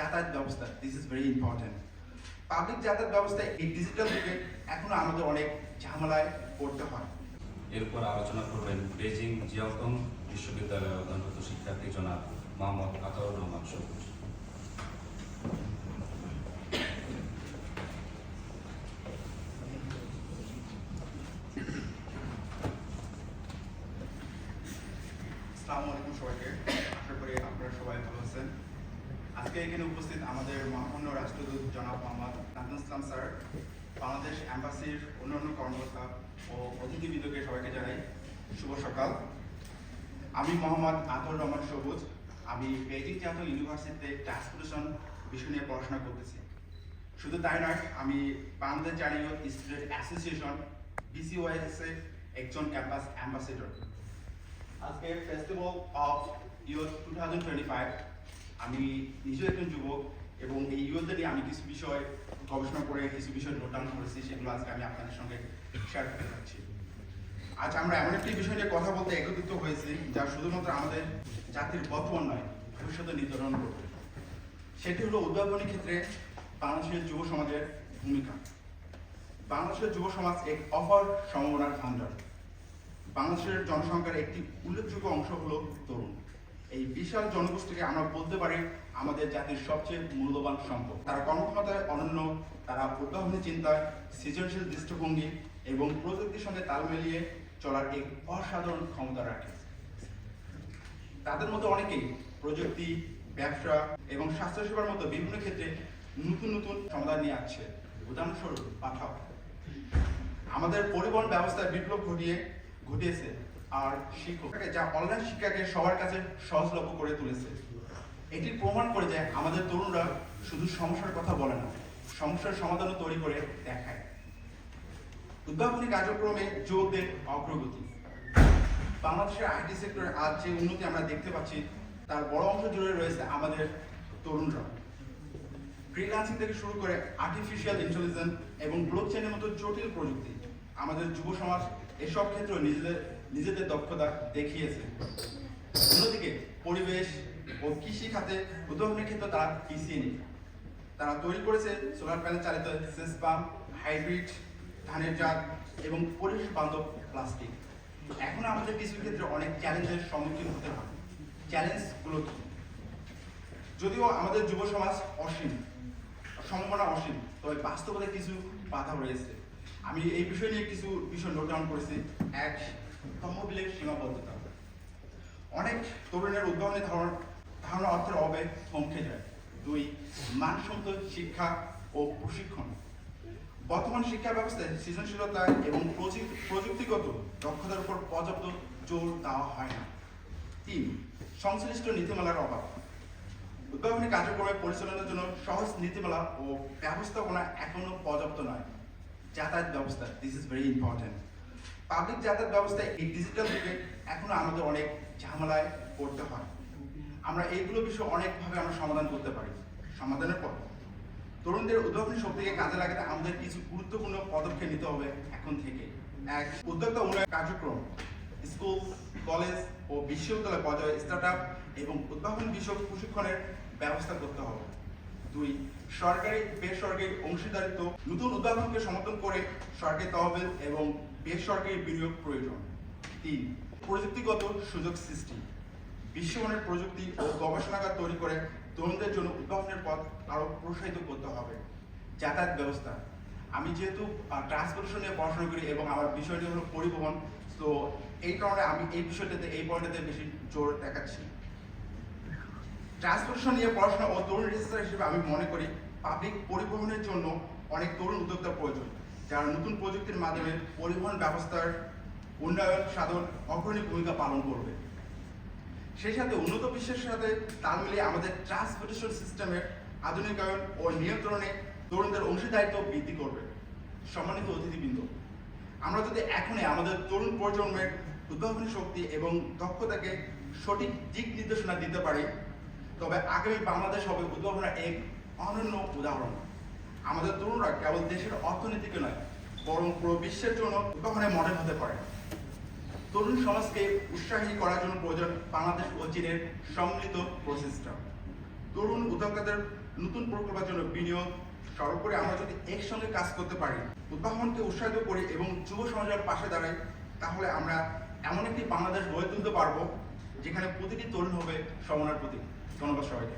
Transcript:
যাতায়াত ব্যবস্থা this is very important public যাতায়াত ব্যবস্থা এই ডিজিটাল যুগে এখনও আমাদের অনেক ঝামেলায় পড়তে হয়। এরপর আলোচনা করবেন বেজিং জিয়াওতং বিশ্ববিদ্যালয়ের অধ্যয়নরত শিক্ষার্থী জনাব মোহাম্মদ আতাউর রহমান সবুজ। আসসালামু আলাইকুম সবাইকে। আশা করি আপনারা সবাই ভালো আছেন। আজকে এখানে উপস্থিত আমাদের মহামান্য রাষ্ট্রদূত জনাব মোহাম্মদ নাজমুল ইসলাম স্যার, বাংলাদেশ অ্যাম্বাসির অন্যান্য কর্মকর্তা ও অতিথিবৃন্দকে সবাইকে জানাই শুভ সকাল। আমি মোহাম্মদ আতর রহমান সবুজ। আমি বেজিং জাতীয় ইউনিভার্সিটিতে ট্রান্সপোর্টেশন বিষয় নিয়ে পড়াশোনা করতেছি। শুধু তাই নয়, আমি বাংলাদেশ জাতীয় স্টুডেন্ট অ্যাসোসিয়েশন বিসিওয়াইএস এর একজন ক্যাম্পাস অ্যাম্বাসেডর। আজকে festival of youth two thousand twenty five আমি নিজেও একজন যুবক এবং এই ইয়ুথদের নিয়ে আমি কিছু বিষয় গবেষণা করে কিছু বিষয় নোট ডাউন করেছি, সেগুলো আজকে আমি আপনাদের সঙ্গে শেয়ার করতে চাচ্ছি আজ আমরা এমন একটি বিষয় নিয়ে কথা বলতে একত্রিত হয়েছি, যা শুধুমাত্র আমাদের জাতির বর্তমান নয় ভবিষ্যতে নির্ধারণ করবে। সেটি হলো উদ্ভাবনী ক্ষেত্রে বাংলাদেশের যুব সমাজের ভূমিকা। বাংলাদেশের যুব সমাজ এক অফার সম্ভাবনার ভান্ডার বাংলাদেশের জনসংখ্যার একটি উল্লেখযোগ্য অংশ হলো তরুণ। এই বিশাল জনগোষ্ঠীকে আমরা বলতে পারি আমাদের জাতির সবচেয়ে মূল্যবান সম্পদ। তারা কর্মক্ষমতায় অনন্য, তারা উদ্ভাবনী চিন্তায় সৃজনশীল দৃষ্টিভঙ্গি এবং প্রযুক্তির সঙ্গে তাল মিলিয়ে চলার এক অসাধারণ ক্ষমতা রাখে। তাদের মধ্যে অনেকেই প্রযুক্তি, ব্যবসা এবং স্বাস্থ্যসেবার মতো বিভিন্ন ক্ষেত্রে নতুন নতুন সমাধান নিয়ে আসছে। উদাহরণস্বরূপ পাঠাও। আমাদের পরিবহন ব্যবস্থায় বিপ্লব ঘটিয়ে, ঘটিয়েছে। আর শিক্ষককে যা অনলাইন শিক্ষাকে সবার কাছে সহজলভ্য করে তুলেছে। এটি প্রমাণ করে যে আমাদের তরুণরা শুধু সমস্যার কথা বলে না, সমস্যার সমাধানও তৈরি করে দেখায়। উদ্ভাবনী কার্যক্রমে যুবকদের অগ্রগতি। বাংলাদেশের আইটি সেক্টরে আজ যে উন্নতি আমরা দেখতে পাচ্ছি, তার বড় অংশ জুড়ে রয়েছে আমাদের তরুণরা। ফ্রিল্যান্সিং থেকে শুরু করে আর্টিফিশিয়াল ইন্টেলিজেন্স এবং ব্লকচেনের মতো জটিল প্রযুক্তি। আমাদের যুব সমাজ এসব ক্ষেত্রে নিজেদের নিজেদের দক্ষতা দেখিয়েছে। অন্যদিকে পরিবেশ ও কৃষি খাতে উদ্ভাবনের ক্ষেত্রে তারা পিছিয়ে নেই। তারা তৈরি করেছে সোলার প্যানেল চালিত সেচ পাম্প হাইব্রিড ধানের জাত এবং পরিবেশ বান্ধব প্লাস্টিক এখন আমাদের কিছু ক্ষেত্রে অনেক চ্যালেঞ্জের সম্মুখীন হতে হয়। চ্যালেঞ্জগুলো কি? যদিও আমাদের যুব সমাজ অসীম, সম্ভাবনা অসীম, তবে বাস্তবতা কিছু বাধা রয়েছে। আমি এই বিষয় নিয়ে কিছু বিষয় নোট ডাউন করেছি। এক, তহবিলের সীমাবদ্ধতা। অনেক তরুণের উদ্ভাবনী ধারণা ধারণা অর্থের অভাবে থমকে যায়। দুই, মানসম্মত শিক্ষা ও প্রশিক্ষণ। বর্তমান শিক্ষা ব্যবস্থায় সৃজনশীলতা এবং প্রযুক্তি- প্রযুক্তিগত দক্ষতার উপর পর্যাপ্ত জোর দেওয়া হয় না। তিন, সংশ্লিষ্ট নীতিমালার অভাব। উদ্ভাবনী কার্যক্রমে পরিচালনার জন্য সহজ নীতিমালা ও ব্যবস্থাপনা এখনও পর্যাপ্ত নয়। যাতায়াত ব্যবস্থা this is very important public যাতায়াত ব্যবস্থা এই ডিজিটাল যুগে এখনও আমাদের অনেক ঝামেলায় পড়তে হয়। আমরা এইগুলো বিষয়ে অনেকভাবে আমরা সমাধান করতে পারি। সমাধানের পর তরুণদের উদ্ভাবনী শক্তিকে কাজে লাগাতে আমাদের কিছু গুরুত্বপূর্ণ পদক্ষেপ নিতে হবে এখন থেকে। এক, উদ্যোক্তা উন্নয়ন কার্যক্রম। স্কুল কলেজ ও বিশ্ববিদ্যালয় পর্যায়ে স্টার্ট এবং উদ্ভাবন বিষয়ক প্রশিক্ষণের ব্যবস্থা করতে হবে। দুই, সরকারি, বেসরকারি অংশীদারিত্ব নতুন উদ্ভাবনকে সমর্থন করে সরকারি তহবিল এবং বেসরকারি বিনিয়োগ প্রয়োজন। তিন, প্রযুক্তিগত সুযোগ সৃষ্টি। বিশ্বমানের প্রযুক্তি ও গবেষণাগার তৈরি করে তরুণদের জন্য উদ্ভাবনের পথ আরও প্রসারিত করতে হবে। যাতায়াত ব্যবস্থা। আমি যেহেতু ট্রান্সপোর্টেশন নিয়ে পড়াশোনা করি এবং আমার বিষয়টি হলো পরিবহন, তো এই কারণে আমি এই বিষয়টাতে, এই পয়েন্টটাতে বেশি জোর দেখাচ্ছি। ট্রান্সপোর্টেশন নিয়ে পড়াশোনা ও তরুণ রিসার্চার হিসেবে আমি মনে করি পাবলিক পরিবহনের জন্য অনেক তরুণ উদ্যোক্তা প্রয়োজন। যারা নতুন প্রযুক্তির মাধ্যমে পরিবহন ব্যবস্থার উন্নয়ন, সাধন অগ্রণী ভূমিকা পালন করবে। সেই সাথে উন্নত বিশ্বের সাথে তাল মিলিয়ে আমাদের ট্রান্সপোর্টেশন সিস্টেমের আধুনিকায়ন ও নিয়ন্ত্রণে তরুণদের অংশীদারিত্ব বৃদ্ধি করবে। সম্মানিত অতিথিবৃন্দ, আমরা যদি এখনই আমাদের তরুণ প্রজন্মের উদ্ভাবনী শক্তি এবং দক্ষতাকে সঠিক দিক নির্দেশনা দিতে পারি তবে আগামী বাংলাদেশ হবে উদ্ভাবনের এক অনন্য উদাহরণ। আমাদের তরুণরা কেবল দেশের অর্থনীতিকে নয়, বরং পুরো বিশ্বের জন্য উদ্ভাবনের মডেল হতে পারে। তরুণ সমাজকে উৎসাহী করার জন্য প্রয়োজন বাংলাদেশ ও চীনের সম্মিলিত প্রচেষ্টা। তরুণ উদ্যোক্তাদের নতুন প্রকল্পের জন্য বিনিয়োগ, সর্বোপরি আমরা যদি একসঙ্গে কাজ করতে পারি, উদ্ভাবনকে উৎসাহিত করি এবং যুব সমাজের পাশে দাঁড়াই, তাহলে আমরা এমন একটি বাংলাদেশ গড়ে তুলতে পারব যেখানে প্রতিটি তরুণ হবে সমনার প্রতীক। ধন্যবাদ সবাইকে।